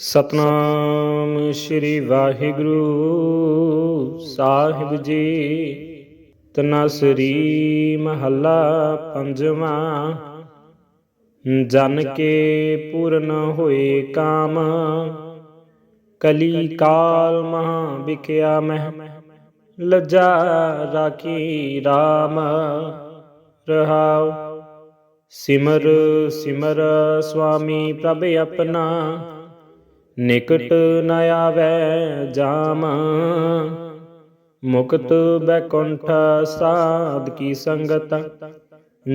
ਸਤਨਾਮ ਸ੍ਰੀ ਵਾਹਿਗੁਰੂ ਸਾਹਿਬ ਜੀ। ਤਨਸਰੀ ਮਹੱਲਾ ਪੰਜਵਾਂ। ਜਨ ਕੇ ਪੂਰਨ ਹੋਏ ਕਾਮ। ਕਲੀ ਕਾਲ ਮਹਾ ਵਿਕਿਆ ਮਹਿ। ਲਜਾ ਰਾਖੀ RAM ਰਹਾਉ। ਸਿਮਰ ਸਿਮਰ ਸੁਆਮੀ ਪ੍ਰਭ ਆਪਣਾ। ਨਿਕਟ ਨ ਆਵੈ ਜਾਮ। ਮੁਕਤ ਬੈਕੁੰਠ ਸਾਧ ਕੀ ਸੰਗਤ।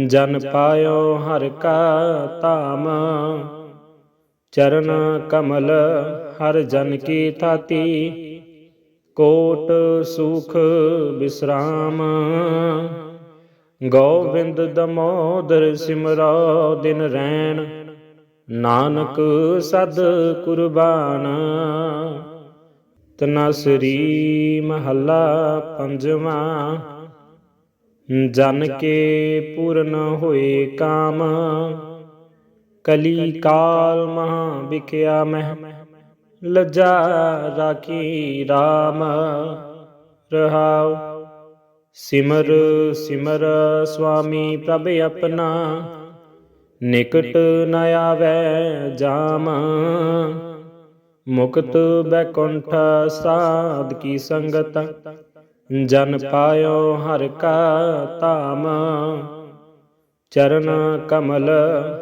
ਜਨ ਪਾਇਓ ਹਰ ਕਾ ਧਾਮ। ਚਰਨ ਕਮਲ ਹਰ ਜਨ ਕੀ ਥਾਤੀ। ਕੋਟ ਸੁਖ ਬਿਸਰਾਮ। ਗੋਬਿੰਦ ਦਮੋਦਰ ਸਿਮਰੋ ਦਿਨ ਰੈਣ। ਨਾਨਕ ਸਦ ਕੁਰਬਾਨ। ਤਨਸਰੀ ਮਹੱਲਾ ਪੰਜਵਾਂ। ਜਨ ਕੇ ਪੂਰਨ ਹੋਏ ਕਾਮ। ਕਲੀ ਕਾਲ ਮਹਾ ਵਿਖਿਆ ਮਹਿ। ਲਜਾ ਰਾਖੀ RAM ਰਹਾਉ। ਸਿਮਰ ਸਿਮਰ ਸੁਆਮੀ ਪ੍ਰਭ ਆਪਣਾ। ਨਿਕਟ ਨ ਆਵੈ ਜਾਮ। ਮੁਕਤ ਬੈਕੁੰਠ ਸਾਧ ਕੀ ਸੰਗਤ। ਜਨ ਪਾਇਓ ਹਰ ਕਾ ਧਾਮ। ਚਰਨ ਕਮਲ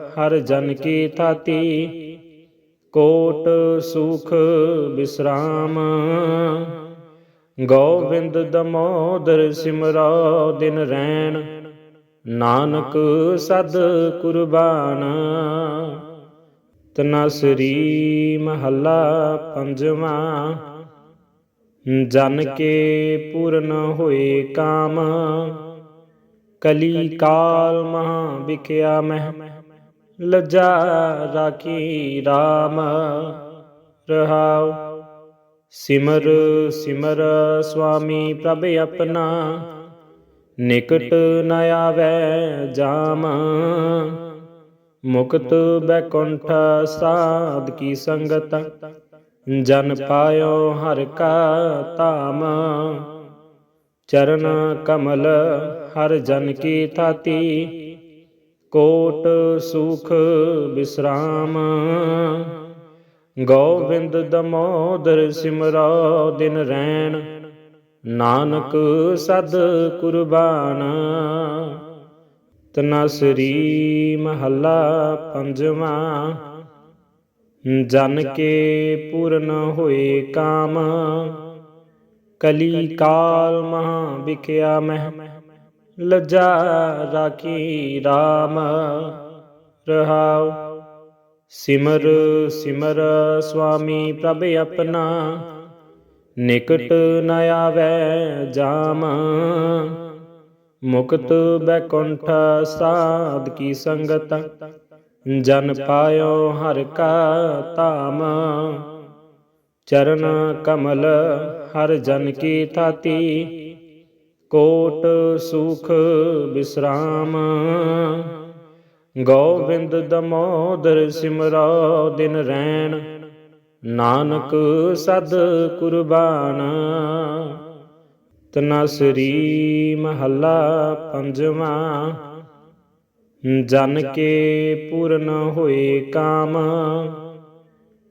ਹਰ ਜਨ ਕੀ ਥਾਤੀ। ਕੋਟ ਸੁਖ ਬਿਸਰਾਮ। ਗੋਬਿੰਦ ਦਮੋਦਰ ਸਿਮਰੋ ਦਿਨ ਰੈਣ। ਨਾਨਕ ਸਦ ਕੁਰਬਾਨ। ਤਨਸਰੀ ਮਹੱਲਾ ਪੰਜਵਾਂ। ਜਨ ਕੇ ਪੂਰਨ ਹੋਏ ਕਾਮ। ਕਲੀ ਕਾਲ ਮਹਾ ਵਿਖਿਆ ਮਹਿ। ਲਜਾ ਰਾਖੀ RAM ਰਹਾਉ ਸਿਮਰ ਸਿਮਰ ਸੁਆਮੀ ਪ੍ਰਭ ਆਪਣਾ। ਨਿਕਟ ਨ ਆਵੈ ਜਾਮ, ਮੁਕਤ ਬੈਕੁੰਠ ਸਾਧ ਕੀ ਸੰਗਤ, ਜਨ ਪਾਇਓ ਹਰ ਕਾ ਧਾਮ। ਚਰਨ ਕਮਲ ਹਰ ਜਨ ਕੀ ਥਾਤੀ, ਕੋਟ ਸੁਖ ਬਿਸਰਾਮ। ਗੋਬਿੰਦ ਦਮੋਦਰ ਸਿਮਰੋ ਦਿਨ ਰੈਣ ਨਾਨਕ ਸਦ ਕੁਰਬਾਨ। ਤਨਸਰੀ ਮਹੱਲਾ ਪੰਜਵਾਂ। ਜਨ ਕੇ ਪੂਰਨ ਹੋਏ ਕਾਮ। ਕਲੀ ਕਾਲ ਮਹਾ ਵਿਕਿਆ ਮਹਿ। ਲਜਾ ਰਾਖੀ RAM ਰਹਾਉ ਸਿਮਰ ਸਿਮਰ ਸੁਆਮੀ ਪ੍ਰਭ ਆਪਣਾ। ਨਿਕਟ ਨ ਆਵੈ ਜਾਮ। ਮੁਕਤ ਬੈਕੁੰਠ ਸਾਧ ਕੀ ਸੰਗਤ। ਜਨ ਪਾਇਓ ਹਰ ਕਾ ਧਾਮ। ਚਰਨ ਕਮਲ ਹਰ ਜਨ ਕੀ ਥਾਤੀ। ਕੋਟ ਸੁਖ ਬਿਸਰਾਮ। ਗੋਬਿੰਦ ਦਮੋਦਰ ਸਿਮਰੋ ਦਿਨ ਰੈਣ। ਨਾਨਕ ਸਦ ਕੁਰਬਾਨ। ਤਨਸਰੀ ਮਹੱਲਾ ਪੰਜਵਾਂ। ਜਨ ਕੇ ਪੂਰਨ ਹੋਏ ਕਾਮ।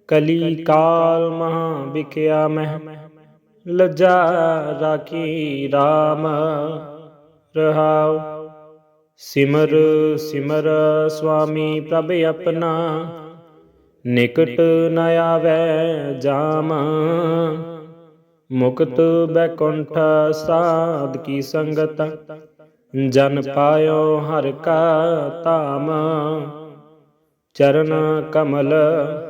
ਕਲੀ ਕਾਲ ਮਹਾ ਵਿਕਿਆ ਮਹਿ। ਲਜਾ ਰਾਖੀ RAM ਰਹਾਉ। ਸਿਮਰ ਸਿਮਰ ਸੁਆਮੀ ਪ੍ਰਭ ਆਪਣਾ। ਨਿਕਟ ਨ ਆਵੈ ਜਾਮ। ਮੁਕਤ ਬੈਕੁੰਠ ਸਾਧ ਕੀ ਸੰਗਤ। ਜਨ ਪਾਇਓ ਹਰ ਕਾ ਧਾਮ। ਚਰਨ ਕਮਲ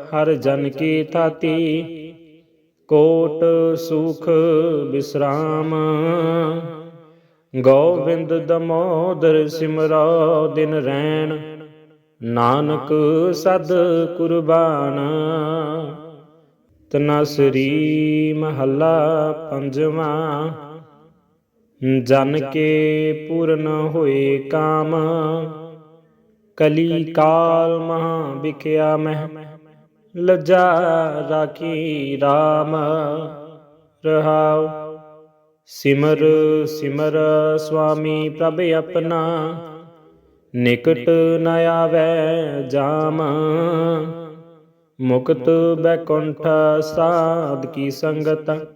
ਹਰ ਜਨ ਕੀ ਥਾਤੀ। ਕੋਟ ਸੁਖ ਬਿਸਰਾਮ। ਗੋਬਿੰਦ ਦਮੋਦਰ ਸਿਮਰੋ ਦਿਨ ਰੈਣ। ਨਾਨਕ ਸਦ ਕੁਰਬਾਨ। ਤਨਸਰੀ ਮਹੱਲਾ ਪੰਜਵਾਂ। ਜਨ ਕੇ ਪੂਰਨ ਹੋਏ ਕਾਮ। ਕਲੀ ਕਾਲ ਮਹਾ ਵਿਕਿਆ ਮਹਿ। ਲਜਾ ਰਾਖੀ RAM ਰਹਾਉ। ਸਿਮਰ ਸਿਮਰ ਸੁਆਮੀ ਪ੍ਰਭ ਆਪਣਾ। ਨਿਕਟ ਨ ਆਵੈ ਜਾਮ। ਮੁਕਤ ਬੈਕੁੰਠ ਸਾਧ ਕੀ ਸੰਗਤ।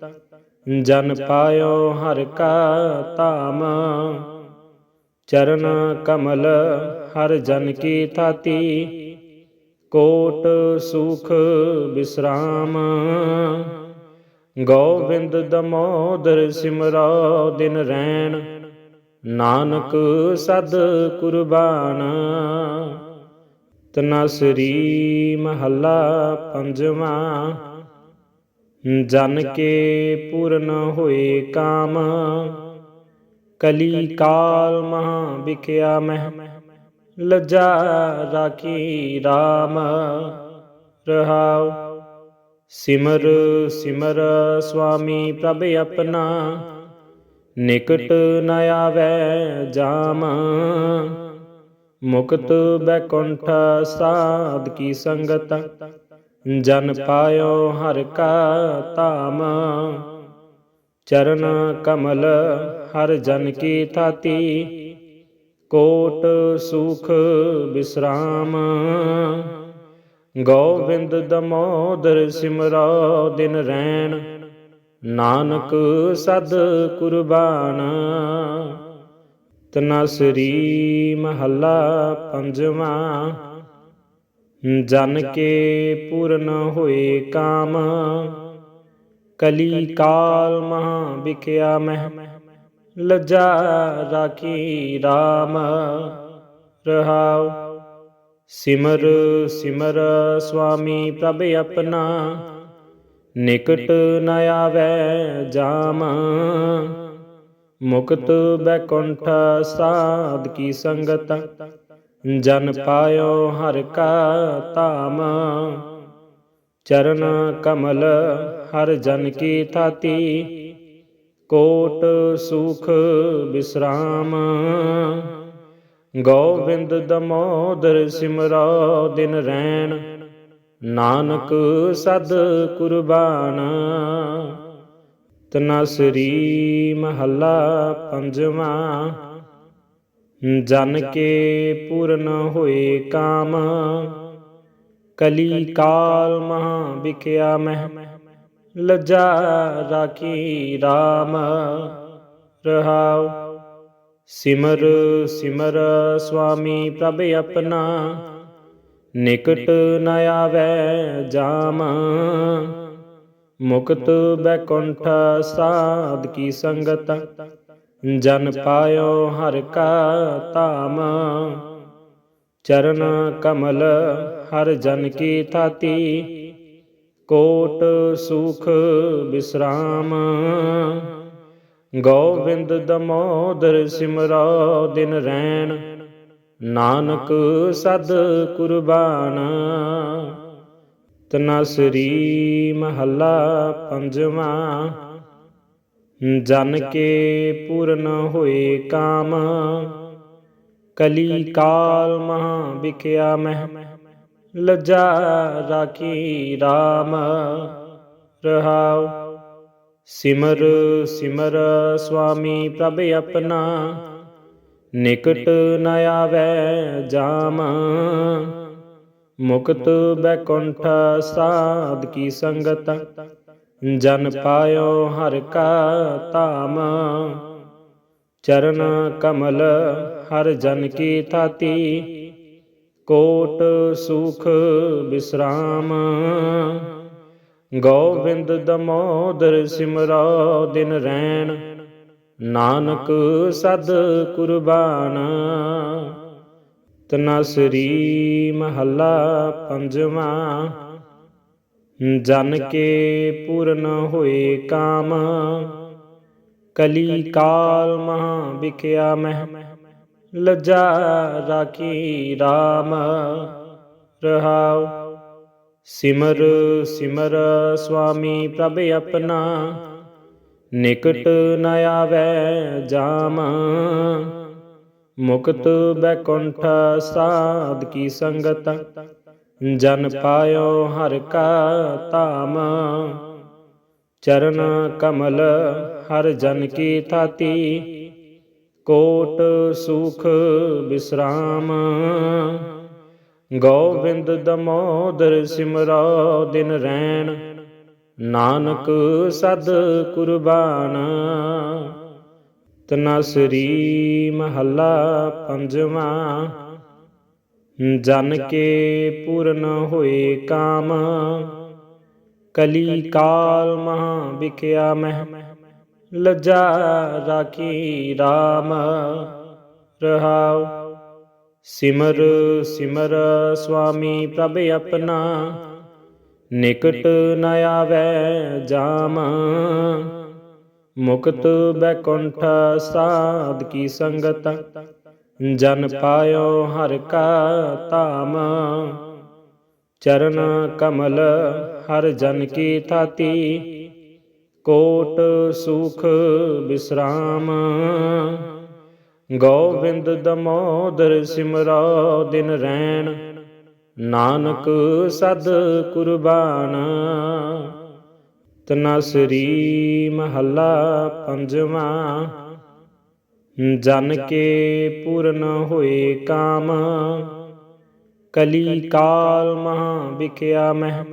ਜਨ ਪਾਇਓ ਹਰ ਕਾ ਧਾਮ। ਚਰਨ ਕਮਲ ਹਰ ਜਨ ਕੀ ਥਾਤੀ। ਕੋਟ ਸੁਖ ਬਿਸਰਾਮ। ਗੋਬਿੰਦ ਦਮੋਦਰ ਸਿਮਰੋ ਦਿਨ ਰੈਣ। ਨਾਨਕ ਸਦ ਕੁਰਬਾਨ। ਤਨਸਰੀ ਮਹੱਲਾ ਪੰਜਵਾਂ। ਜਨ ਕੇ ਪੂਰਨ ਹੋਏ ਕਾਮ। ਕਲੀ ਕਾਲ ਮਹਾ ਵਿਖਿਆ ਮਹਿ। ਲਜਾ ਰਾਖੀ RAM ਰਹਾਉ। ਸਿਮਰ ਸਿਮਰ ਸੁਆਮੀ ਪ੍ਰਭ ਆਪਣਾ। ਨਿਕਟ ਨ ਆਵੈ ਜਾਮ। ਮੁਕਤ ਬੈਕੁੰਠ ਸਾਧ ਕੀ ਸੰਗਤ। ਜਨ ਪਾਇਓ ਹਰ ਕਾ ਧਾਮ। ਚਰਨ ਕਮਲ ਹਰ ਜਨ ਕੀ ਥਾਤੀ। ਕੋਟ ਸੁਖ ਬਿਸਰਾਮ। ਗੋਬਿੰਦ ਦਮੋਦਰ ਸਿਮਰੋ ਦਿਨ ਰੈਣ। ਨਾਨਕ ਸਦ ਕੁਰਬਾਨ। ਤਨਸਰੀ ਮਹੱਲਾ ਪੰਜਵਾਂ। ਜਨ ਕੇ ਪੂਰਨ ਹੋਏ ਕਾਮ। ਕਲੀ ਕਾਲ ਮਹਾ ਵਿਖਿਆ ਮਹਿ। ਲਜਾ ਰਾਖੀ RAM ਰਹਾਉ। ਸਿਮਰ ਸਿਮਰ ਸੁਆਮੀ ਪ੍ਰਭ ਆਪਣਾ। ਨਿਕਟ ਨ ਆਵੈ ਜਾਮ। ਮੁਕਤ ਬੈਕੁੰਠ ਸਾਧ ਕੀ ਸੰਗਤ। ਜਨ ਪਾਇਓ ਹਰ ਕਾ ਧਾਮ। ਚਰਨ ਕਮਲ ਹਰ ਜਨ ਕੀ ਥਾਤੀ। ਕੋਟ ਸੁਖ ਬਿਸਰਾਮ। ਗੋਬਿੰਦ ਦਮੋਦਰ ਸਿਮਰੋ ਦਿਨ ਰੈਣ। ਨਾਨਕ ਸਦ ਕੁਰਬਾਨ। ਤਨਸਰੀ ਮਹੱਲਾ ਪੰਜਵਾਂ। ਜਨ ਕੇ ਪੂਰਨ ਹੋਏ ਕਾਮ। ਕਲੀ ਕਾਲ ਮਹਾ ਵਿਖਿਆ ਮਹਿ। ਲਜਾ ਰਾਖੀ RAM ਰਹਾਉ। ਸਿਮਰ ਸਿਮਰ ਸੁਆਮੀ ਪ੍ਰਭ ਆਪਣਾ। ਨਿਕਟ ਨ ਆਵੈ ਜਾਮ। ਮੁਕਤ ਬੈਕੁੰਠ ਸਾਧ ਕੀ ਸੰਗਤ। ਜਨ ਪਾਇਓ ਹਰ ਕਾ ਧਾਮ। ਚਰਨ ਕਮਲ ਹਰ ਜਨ ਕੀ ਥਾਤੀ। ਕੋਟ ਸੁਖ ਬਿਸਰਾਮ। ਗੋਬਿੰਦ ਦਮੋਦਰ ਸਿਮਰੋ ਦਿਨ ਰੈਣ। ਨਾਨਕ ਸਦ ਕੁਰਬਾਨ। ਤਨਸਰੀ ਮਹੱਲਾ ਪੰਜਵਾਂ। ਜਨ ਕੇ ਪੂਰਨ ਹੋਏ ਕਾਮ। ਕਲੀ ਕਾਲ ਮਹਾ ਵਿਖਿਆ ਮਹਿ। ਲਜਾ ਰਾਖੀ RAM ਰਹਾਉ। ਸਿਮਰ ਸਿਮਰ ਸੁਆਮੀ ਪ੍ਰਭ ਆਪਣਾ। ਨਿਕਟ ਨ ਆਵੈ ਜਾਮ। ਮੁਕਤ ਬੈਕੁੰਠ ਸਾਧ ਕੀ ਸੰਗਤ। ਜਨ ਪਾਇਓ ਹਰ ਕਾ ਧਾਮ। ਚਰਨ ਕਮਲ ਹਰ ਜਨ ਕੀ ਥਾਤੀ। ਕੋਟ ਸੁਖ ਬਿਸਰਾਮ। ਗੋਬਿੰਦ ਦਮੋਦਰ ਸਿਮਰੋ ਦਿਨ ਰੈਣ। ਨਾਨਕ ਸਦ ਕੁਰਬਾਨ। ਤਨਸਰੀ ਮਹੱਲਾ ਪੰਜਵਾਂ। ਜਨ ਕੇ ਪੂਰਨ ਹੋਏ ਕਾਮ। ਕਲੀ ਕਾਲ ਮਹਾ ਵਿਖਿਆ ਮਹਿ। ਲਜਾ ਰਾਖੀ RAM ਰਹਾਉ। ਸਿਮਰ ਸਿਮਰ ਸੁਆਮੀ ਪ੍ਰਭ ਆਪਣਾ। ਨਿਕਟ ਨ ਆਵੈ ਜਾਮ। ਮੁਕਤ ਬੈਕੁੰਠ ਸਾਧ ਕੀ ਸੰਗਤ, ਜਨ ਪਾਇਓ ਹਰ ਕਾ ਧਾਮ। ਚਰਨ ਕਮਲ ਹਰ ਜਨ ਕੀ ਥਾਤੀ, ਕੋਟ ਸੁਖ ਬਿਸਰਾਮ। ਗੋਬਿੰਦ ਦਮੋਦਰ ਸਿਮਰੋ ਦਿਨ ਰੈਣ ਨਾਨਕ ਸਦ ਕੁਰਬਾਨ। ਤਨਸਰੀ ਮਹੱਲਾ ਪੰਜਵਾਂ। ਜਨ ਕੇ ਪੂਰਨ ਹੋਏ ਕਾਮ। ਕਲੀ ਕਾਲ ਮਹਾ ਵਿਖਿਆ ਮਹਿ। ਲਜਾ ਰਾਖੀ RAM ਰਹਾਉ। ਸਿਮਰ ਸਿਮਰ ਸੁਆਮੀ ਪ੍ਰਭ ਆਪਣਾ। ਨਿਕਟ ਨ ਆਵੈ ਜਾਮ। ਮੁਕਤ ਬੈਕੁੰਠ ਸਾਧ ਕੀ ਸੰਗਤ। ਜਨ ਪਾਇਓ ਹਰ ਕਾ ਧਾਮ। ਚਰਨ ਕਮਲ ਹਰ ਜਨ ਕੀ ਥਾਤੀ। ਕੋਟ ਸੁਖ ਬਿਸਰਾਮ। ਗੋਬਿੰਦ ਦਮੋਦਰ ਸਿਮਰੋ ਦਿਨ ਰੈਣ। ਨਾਨਕ ਸਦ ਕੁਰਬਾਨ। ਤਨਸਰੀ ਮਹੱਲਾ ਪੰਜਵਾਂ। ਜਨ ਕੇ ਪੂਰਨ ਹੋਏ ਕਾਮ। ਕਲੀ ਕਾਲ ਮਹਾ ਵਿਖਿਆ ਮਹਿ।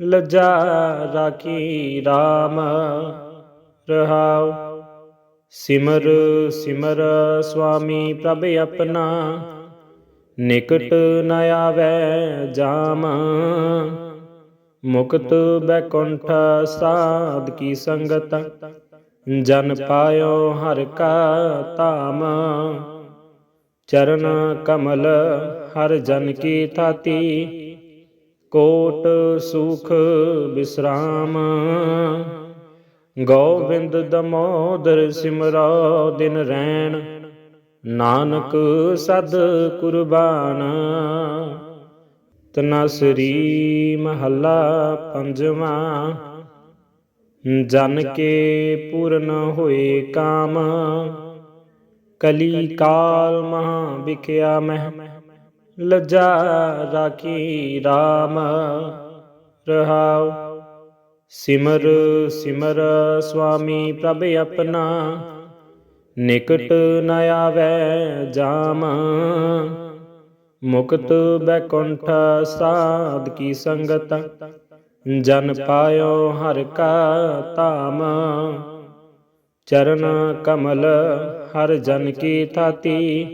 ਲਜਾ ਰਾਖੀ RAM ਰਹਾਉ ਸਿਮਰ ਸਿਮਰ ਸੁਆਮੀ ਪ੍ਰਭ ਆਪਣਾ। ਨਿਕਟ ਨ ਆਵੈ ਜਾਮ। ਮੁਕਤ ਬੈਕੁੰਠ ਸਾਧ ਕੀ ਸੰਗਤ। ਜਨ ਪਾਇਓ ਹਰ ਕਾ ਧਾਮ। ਚਰਨ ਕਮਲ ਹਰ ਜਨ ਕੀ ਥਾਤੀ। ਕੋਟ ਸੁਖ ਬਿਸਰਾਮ। ਗੋਬਿੰਦ ਦਮੋਦਰ ਸਿਮਰੋ ਦਿਨ ਰੈਣ। ਨਾਨਕ ਸਦ ਕੁਰਬਾਨ। ਤਨਸਰੀ ਮਹੱਲਾ ਪੰਜਵਾਂ। ਜਨ ਕੇ ਪੂਰਨ ਹੋਏ ਕਾਮ। ਕਲੀ ਕਾਲ ਮਹਾ ਵਿਖਿਆ ਮਹਿ। ਲਜਾ ਰਾਖੀ RAM ਰਹਾਉ। ਸਿਮਰ ਸਿਮਰ ਸੁਆਮੀ ਪ੍ਰਭ ਆਪਣਾ। ਨਿਕਟ ਨ ਆਵੈ ਜਾਮ। ਮੁਕਤ ਬੈਕੁੰਠ ਸਾਧ ਕੀ ਸੰਗਤ। ਜਨ ਪਾਇਓ ਹਰ ਕਾ ਧਾਮ। ਚਰਨ ਕਮਲ ਹਰ ਜਨ ਕੀ ਥਾਤੀ।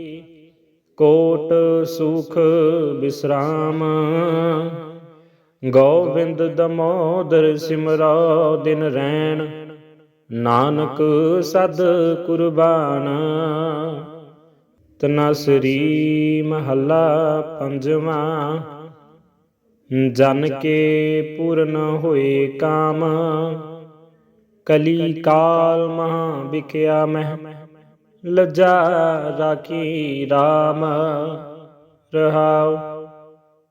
ਕੋਟ ਸੁਖ ਬਿਸਰਾਮ। ਗੋਬਿੰਦ ਦਮੋਦਰ ਸਿਮਰੋ ਦਿਨ ਰੈਣ। ਨਾਨਕ ਸਦ ਕੁਰਬਾਨ। ਤਨਸਰੀ ਮਹੱਲਾ ਪੰਜਵਾਂ। ਜਨ ਕੇ ਪੂਰਨ ਹੋਏ ਕਾਮ। ਕਲੀ ਕਾਲ ਮਹਾ ਵਿਖਿਆ ਮਹਿ। ਲਜਾ ਰਾਖੀ RAM ਰਹਾਉ।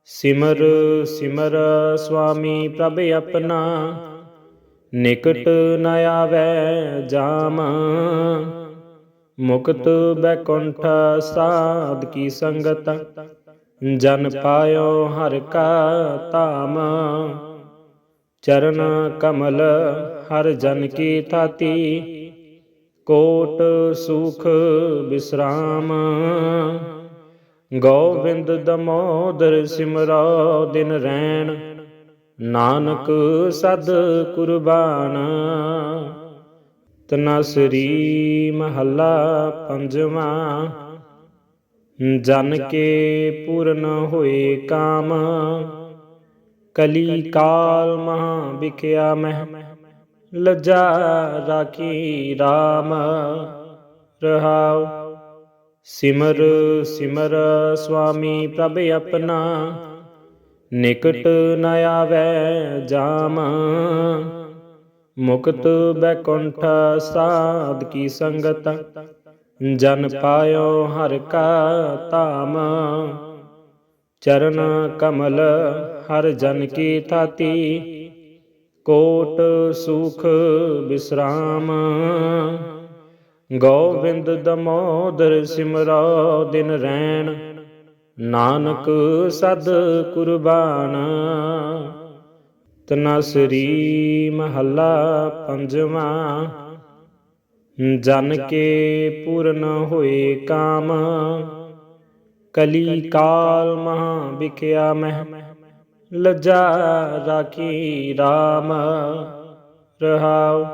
ਸਿਮਰ ਸਿਮਰ ਸੁਆਮੀ ਪ੍ਰਭ ਆਪਣਾ। ਨਿਕਟ ਨ ਆਵੈ ਜਾਮ। ਮੁਕਤ ਬੈਕੁੰਠ ਸਾਧ ਕੀ ਸੰਗਤ। ਜਨ ਪਾਇਓ ਹਰ ਕਾ ਧਾਮ। ਚਰਨ ਕਮਲ ਹਰ ਜਨ ਕੀ ਥਾਤੀ। ਕੋਟ ਸੁਖ ਬਿਸਰਾਮ। ਗੋਬਿੰਦ ਦਮੋਦਰ ਸਿਮਰੋ ਦਿਨ ਰੈਣ। ਨਾਨਕ ਸਦ ਕੁਰਬਾਨ। ਤਨਸਰੀ ਮਹੱਲਾ ਪੰਜਵਾਂ। ਜਨ ਕੇ ਪੂਰਨ ਹੋਏ ਕਾਮ। ਕਲੀ ਕਾਲ ਮਹਾ ਵਿਖਿਆ ਮਹਿ। ਲਜਾ ਰਾਖੀ RAM ਰਹਾਉ। ਸਿਮਰ ਸਿਮਰ ਸੁਆਮੀ ਪ੍ਰਭ ਆਪਣਾ। ਨਿਕਟ ਨ ਆਵੈ ਜਾਮ। ਮੁਕਤ ਬੈਕੁੰਠ ਸਾਧ ਕੀ ਸੰਗਤ। ਜਨ ਪਾਇਓ ਹਰ ਕਾ ਧਾਮ। ਚਰਨ ਕਮਲ ਹਰ ਜਨ ਕੀ ਥਾਤੀ। ਕੋਟ ਸੁਖ ਬਿਸਰਾਮ। ਗੋਬਿੰਦ ਦਮੋਦਰ ਸਿਮਰੋ ਦਿਨ ਰੈਣ। ਨਾਨਕ ਸਦ ਕੁਰਬਾਨ। ਤਨਸਰੀ ਮਹੱਲਾ ਪੰਜਵਾਂ। ਜਨ ਕੇ ਪੂਰਨ ਹੋਏ ਕਾਮ। ਕਲੀ ਕਾਲ ਮਹਾ ਵਿਖਿਆ ਮਹਿ। ਲਜਾ ਰਾਖੀ RAM ਰਹਾਉ।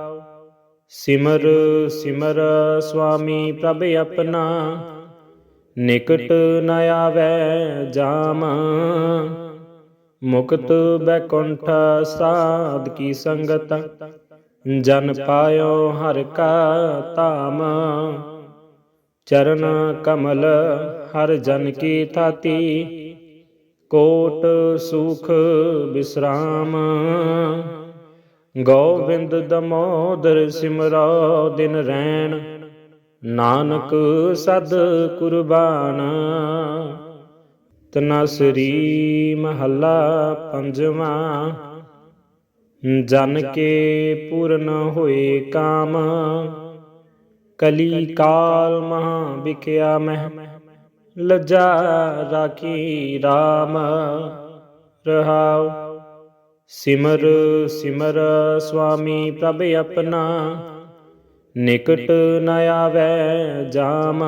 ਸਿਮਰ ਸਿਮਰ ਸੁਆਮੀ ਪ੍ਰਭ ਆਪਣਾ। ਨਿਕਟ ਨ ਆਵੈ ਜਾਮ। ਮੁਕਤ ਬੈਕੁੰਠ ਸਾਧ ਕੀ ਸੰਗਤ। ਜਨ ਪਾਇਓ ਹਰ ਕਾ ਧਾਮ। ਚਰਨ ਕਮਲ ਹਰ ਜਨ ਕੀ ਥਾਤੀ। ਕੋਟ ਸੁਖ ਬਿਸਰਾਮ। ਗੋਬਿੰਦ ਦਮੋਦਰ ਸਿਮਰੋ ਦਿਨ ਰੈਣ। ਨਾਨਕ ਸਦ ਕੁਰਬਾਨ। ਤਨਸਰੀ ਮਹੱਲਾ ਪੰਜਵਾਂ। ਜਨ ਕੇ ਪੂਰਨ ਹੋਏ ਕਾਮ। ਕਲੀ ਕਾਲ ਮਹਾ। ਵਿਖਿਆ ਮਹਿ ਲਜਾ ਰਾਖੀ RAM ਰਹਾਉ। ਸਿਮਰ ਸਿਮਰ ਸੁਆਮੀ ਪ੍ਰਭ ਆਪਣਾ। ਨਿਕਟ ਨ ਆਵੈ ਜਾਮ।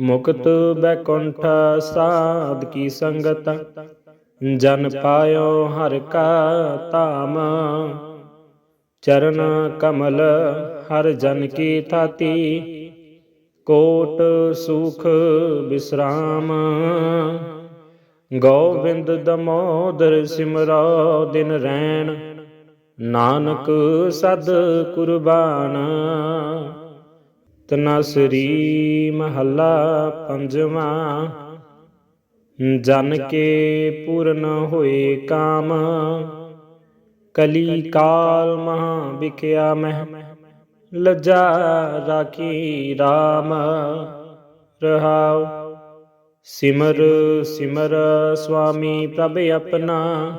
ਮੁਕਤ ਬੈਕੁੰਠ ਸਾਧ ਕੀ ਸੰਗਤ। ਜਨ ਪਾਇਓ ਹਰ ਕਾ ਧਾਮ। ਚਰਨ ਕਮਲ ਹਰ ਜਨ ਕੀ ਥਾਤੀ। ਕੋਟ ਸੁਖ ਬਿਸਰਾਮ। ਗੋਬਿੰਦ ਦਮੋਦਰ ਸਿਮਰੋ ਦਿਨ ਰੈਣ। ਨਾਨਕ ਸਦ ਕੁਰਬਾਨ। ਤਨਸਰੀ ਮਹੱਲਾ ਪੰਜਵਾਂ। ਜਨ ਕੇ ਪੂਰਨ ਹੋਏ ਕਾਮ। ਕਲੀ ਕਾਲ ਮਹਾ ਵਿਖਿਆ ਮਹਿ। ਲਜਾ ਰਾਖੀ RAM ਰਹਾਉ। ਸਿਮਰ ਸਿਮਰ ਸੁਆਮੀ ਪ੍ਰਭ ਆਪਣਾ।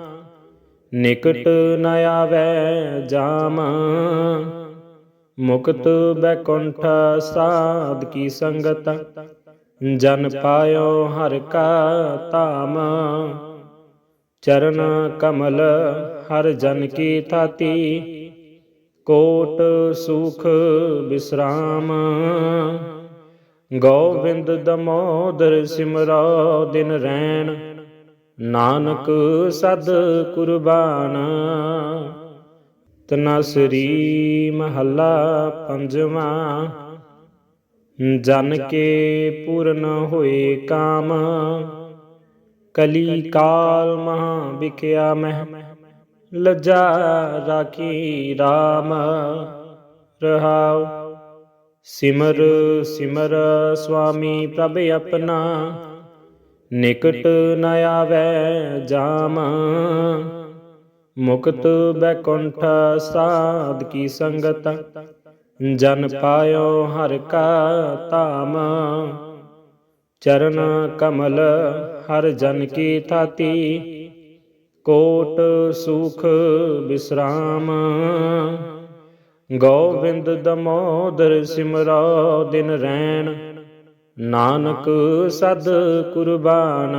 ਨਿਕਟ ਨ ਆਵੈ ਜਾਮ। ਮੁਕਤ ਬੈਕੁੰਠ ਸਾਧ ਕੀ ਸੰਗਤ। ਜਨ ਪਾਇਓ ਹਰ ਕਾ ਧਾਮ। ਚਰਨ ਕਮਲ ਹਰ ਜਨ ਕੀ ਥਾਤੀ। ਕੋਟ ਸੁਖ ਬਿਸਰਾਮ। ਗੋਬਿੰਦ ਦਮੋਦਰ ਸਿਮਰੋ ਦਿਨ ਰੈਣ। ਨਾਨਕ ਸਦ ਕੁਰਬਾਨ। ਤਨਸਰੀ ਮਹੱਲਾ ਪੰਜਵਾਂ। ਜਨ ਕੇ ਪੂਰਨ ਹੋਏ ਕਾਮ। ਕਲੀ ਕਾਲ ਮਹਾ ਵਿਖਿਆ ਮਹਿ। ਲਜਾ ਰਾਖੀ RAM ਰਹਾਉ। ਸਿਮਰ ਸਿਮਰ ਸੁਆਮੀ ਪ੍ਰਭ ਆਪਣਾ। ਨਿਕਟ ਨ ਆਵੈ ਜਾਮ, ਮੁਕਤ ਬੈਕੁੰਠ ਸਾਧ ਕੀ ਸੰਗਤ, ਜਨ ਪਾਇਓ ਹਰ ਕਾ ਧਾਮ। ਚਰਨ ਕਮਲ ਹਰ ਜਨ ਕੀ ਥਾਤੀ, ਕੋਟ ਸੁਖ ਬਿਸਰਾਮ। ਗੋਬਿੰਦ ਦਮੋਦਰ ਸਿਮਰੋ ਦਿਨ ਰੈਣ ਨਾਨਕ ਸਦ ਕੁਰਬਾਨ।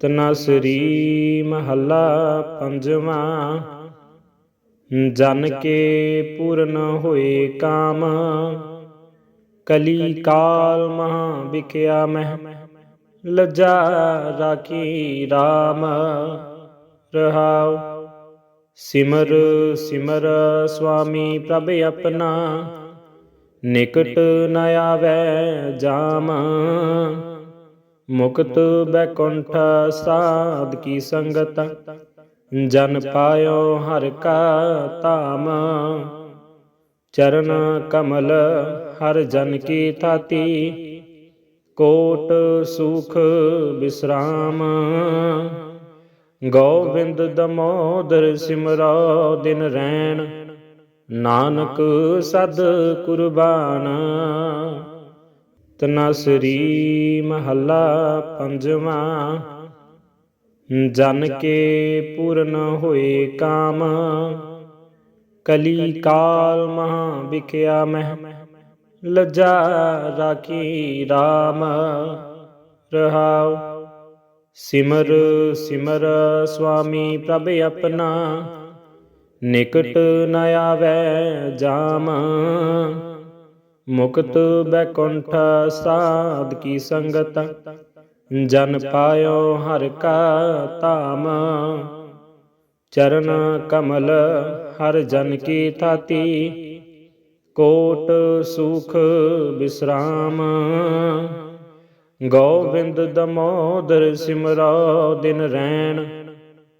ਤਨਸਰੀ ਮਹੱਲਾ ਪੰਜਵਾਂ। ਜਨ ਕੇ ਪੂਰਨ ਹੋਏ ਕਾਮ। ਕਲੀ ਕਾਲ ਮਹਾ ਵਿਖਿਆ ਮਹਿ। ਲਜਾ ਰਾਖੀ RAM ਰਹਾਉ ਸਿਮਰ ਸਿਮਰ ਸੁਆਮੀ ਪ੍ਰਭ ਆਪਣਾ। ਨਿਕਟ ਨ ਆਵੈ ਜਾਮ। ਮੁਕਤ ਬੈਕੁੰਠ ਸਾਧ ਕੀ ਸੰਗਤ। ਜਨ ਪਾਇਓ ਹਰ ਕਾ ਧਾਮ। ਚਰਨ ਕਮਲ ਹਰ ਜਨ ਕੀ ਥਾਤੀ। ਕੋਟ ਸੁਖ ਬਿਸਰਾਮ। ਗੋਬਿੰਦ ਦਮੋਦਰ ਸਿਮਰੋ ਦਿਨ ਰੈਣ। ਨਾਨਕ ਸਦ ਕੁਰਬਾਨ। ਤਨਸਰੀ ਮਹੱਲਾ ਪੰਜਵਾਂ। ਜਨ ਕੇ ਪੂਰਨ ਹੋਏ ਕਾਮ। ਕਲੀ ਕਾਲ ਮਹਾ ਵਿਖਿਆ ਮਹਿ। ਲਜਾ ਰਾਖੀ RAM ਰਹਾਉ ਸਿਮਰ ਸਿਮਰ ਸੁਆਮੀ ਪ੍ਰਭ ਆਪਣਾ। ਨਿਕਟ ਨ ਆਵੈ ਜਾਮ। ਮੁਕਤ ਬੈਕੁੰਠ ਸਾਧ ਕੀ ਸੰਗਤ। ਜਨ ਪਾਇਓ ਹਰ ਕਾ ਧਾਮ। ਚਰਨ ਕਮਲ ਹਰ ਜਨ ਕੀ ਥਾਤੀ। ਕੋਟ ਸੁਖ ਬਿਸਰਾਮ। ਗੋਬਿੰਦ ਦਮੋਦਰ ਸਿਮਰੋ ਦਿਨ ਰੈਣ।